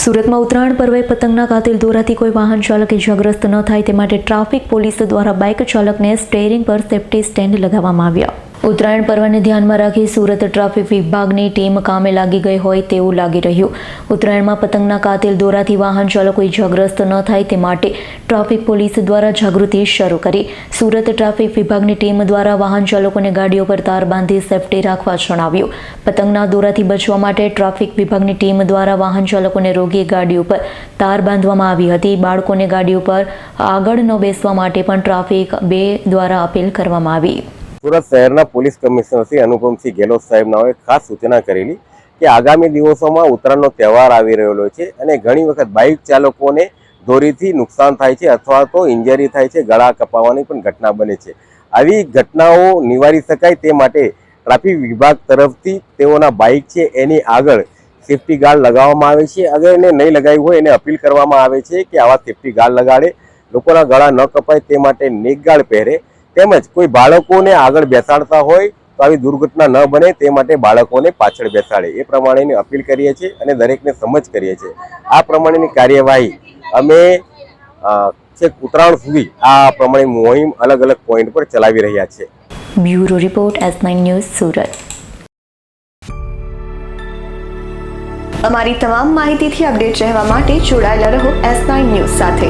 સુરતમાં ઉત્તરાયણ પર્વે પતંગના કાતિલ દોરાથી કોઈ વાહન ચાલક ઇજાગ્રસ્ત ન થાય તે માટે ટ્રાફિક પોલીસ દ્વારા બાઇક ચાલકને સ્ટેરિંગ પર સેફટી સ્ટેન્ડ લગાવવામાં આવ્યા. ઉત્તરાયણ પર્વને ધ્યાનમાં રાખી સુરત ટ્રાફિક વિભાગની ટીમ કામે લાગી ગઈ હોય તેવું લાગી રહ્યું. ઉત્તરાયણમાં પતંગના કાતિલ દોરાથી વાહન ચાલકો ઇજાગ્રસ્ત ન થાય તે માટે ટ્રાફિક પોલીસ દ્વારા જાગૃતિ શરૂ કરી. સુરત ટ્રાફિક વિભાગની ટીમ દ્વારા વાહન ચાલકોને ગાડીઓ પર તાર બાંધી સેફટી રાખવા જણાવ્યું. પતંગના દોરાથી બચવા માટે ટ્રાફિક વિભાગની ટીમ દ્વારા વાહન ચાલકોને રોગી ગાડીઓ પર તાર બાંધવામાં આવી હતી. બાળકોને ગાડીઓ પર આગળ ન બેસવા માટે પણ ટ્રાફિક બે દ્વારા અપીલ કરવામાં આવી. સુરત શહેરના પોલીસ કમિશનર શ્રી અનુપમસિંહ ગેહલોત સાહેબના ખાસ સૂચના કરેલી કે આગામી દિવસોમાં ઉત્તરાયણનો તહેવાર આવી રહેલો છે અને ઘણી વખત બાઇક ચાલકોને દોરીથી નુકસાન થાય છે અથવા તો ઇન્જરી થાય છે, ગળા કપાવવાની પણ ઘટના બને છે. આવી ઘટનાઓ નિવારી શકાય તે માટે ટ્રાફિક વિભાગ તરફથી તેઓના બાઇક છે એની આગળ સેફટી ગાર્ડ લગાવવામાં આવે છે. અગર એને નહીં લગાવ્યું હોય એને અપીલ કરવામાં આવે છે કે આવા સેફટી ગાર્ડ લગાડે. લોકોના ગળા ન કપાય તે માટે નેક ગાર્ડ પહેરે. તેમજ કોઈ બાળકોને આગળ બેસાડતા હોય તો આવી દુર્ઘટના ન બને તે માટે બાળકોને પાછળ બેસાડે. એ પ્રમાણેની અપીલ કરીએ છીએ અને દરેકને સમજ કરીએ છીએ. આ પ્રમાણેની કાર્યવાહી અમે છેક ઉત્તરાયણ સુધી આ પ્રમાણે મોહિમ અલગ અલગ પોઈન્ટ પર ચલાવી રહ્યા છે bureau report S nine news Surat. અમારી તમામ માહિતીથી અપડેટ રહેવા માટે જોડાયેલા રહો એસ નાઇન ન્યૂઝ સાથે.